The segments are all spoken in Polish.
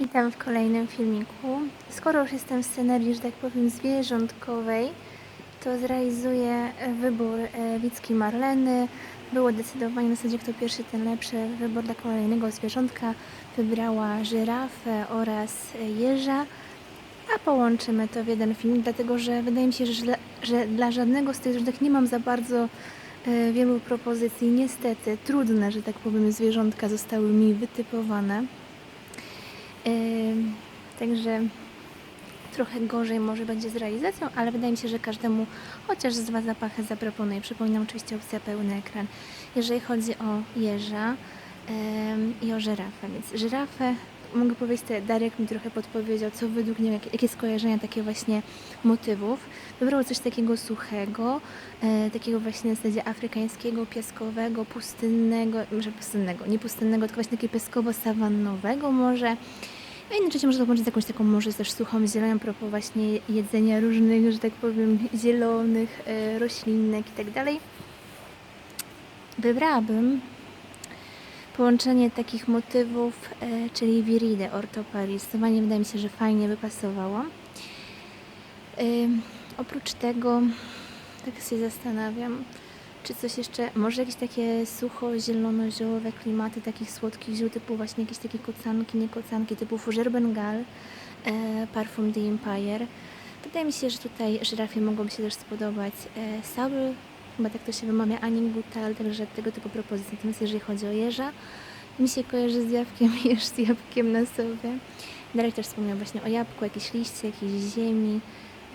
Witam w kolejnym filmiku. Skoro już jestem w scenerii, że tak powiem, zwierzątkowej, to zrealizuję wybór e, Wicki Marleny. Było decydowanie na zasadzie kto pierwszy, ten lepszy. Wybór dla kolejnego zwierzątka wybrała żyrafę oraz jeża, a połączymy to w jeden film, dlatego że wydaje mi się, że, dla- że dla żadnego z tych zwierzątek nie mam za bardzo e, wielu propozycji. Niestety, trudne, że tak powiem, zwierzątka zostały mi wytypowane. Także trochę gorzej może będzie z realizacją, ale wydaje mi się, że każdemu chociaż z dwa zapachy zaproponuję. Przypominam oczywiście opcja pełny ekran. Jeżeli chodzi o jeża i o żyrafę, więc żyrafę mogę powiedzieć, że Darek mi trochę podpowiedział, co według niego, jakie, skojarzenia takie właśnie motywów. Wybrał coś takiego suchego, e, takiego właśnie na zasadzie afrykańskiego, piaskowego, pustynnego, może pustynnego, nie pustynnego, tylko właśnie takiego piaskowo-sawannowego może. A jednocześnie można to połączyć z jakąś taką może też suchą zielenią, propos właśnie jedzenia różnych, że tak powiem, zielonych e, roślinek i tak dalej. Wybrałabym połączenie takich motywów, e, czyli viridę ortoparis. Zdecydowanie wydaje mi się, że fajnie by pasowało. Ym, oprócz tego, tak się zastanawiam, czy coś jeszcze, może jakieś takie sucho-zielono-ziołowe klimaty takich słodkich ziół, typu właśnie jakieś takie kocanki, nie kocanki, typu Fougère Bengal, e, Parfum the Empire. Wydaje mi się, że tutaj żyrafie mogłoby się też spodobać e, Saul, chyba tak to się wymawia, Anin Gutal, także tego typu propozycje. Natomiast jeżeli chodzi o jeża, mi się kojarzy z jabłkiem, jeż z jabłkiem na sobie. Darek też wspomniał właśnie o jabłku, jakieś liście, jakiejś ziemi.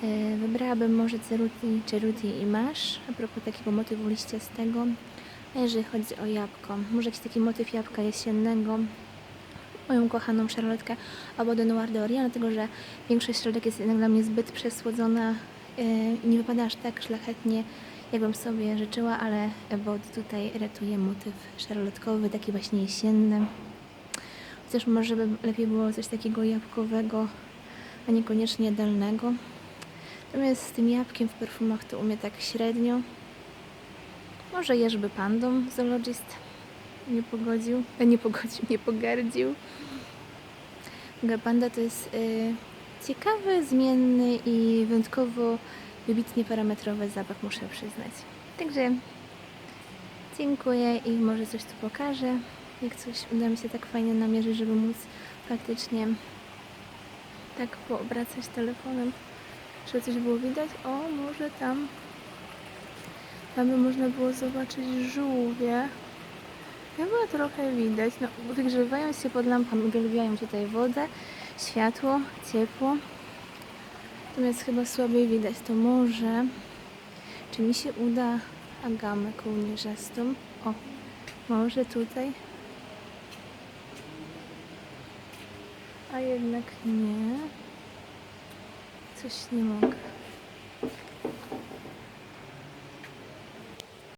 E, Wybrałabym może ceruti, ceruti i masz, a propos takiego motywu liściastego. A jeżeli chodzi o jabłko, może jakiś taki motyw jabłka jesiennego, moją kochaną szarlotkę albo de Noir de Orient, dlatego że większość szarlotek jest jednak dla mnie zbyt przesłodzona e, i nie wypada aż tak szlachetnie, jakbym sobie życzyła, ale Ewod tutaj ratuje motyw szarlotkowy, taki właśnie jesienny. Chociaż może by lepiej było coś takiego jabłkowego, a niekoniecznie dalnego. Natomiast z tym jabłkiem w perfumach to umie tak średnio. Może jeżby pandą zoologist nie pogodził, e, nie pogodził, nie pogardził. Aga Panda to jest y, ciekawy, zmienny i wyjątkowo wybitnie parametrowy zapach, muszę przyznać. Także dziękuję i może coś tu pokażę. Jak coś uda mi się tak fajnie namierzyć, żeby móc faktycznie tak poobracać telefonem, żeby coś było widać. O, może tam tam by można było zobaczyć żółwie. Chyba trochę widać. No, wygrzewają się pod lampami, uwielbiają tutaj wodę, światło, ciepło. Natomiast chyba słabiej widać. To może, czy mi się uda agamę kołnierzastą? O, może tutaj. A jednak nie. Coś nie mogę.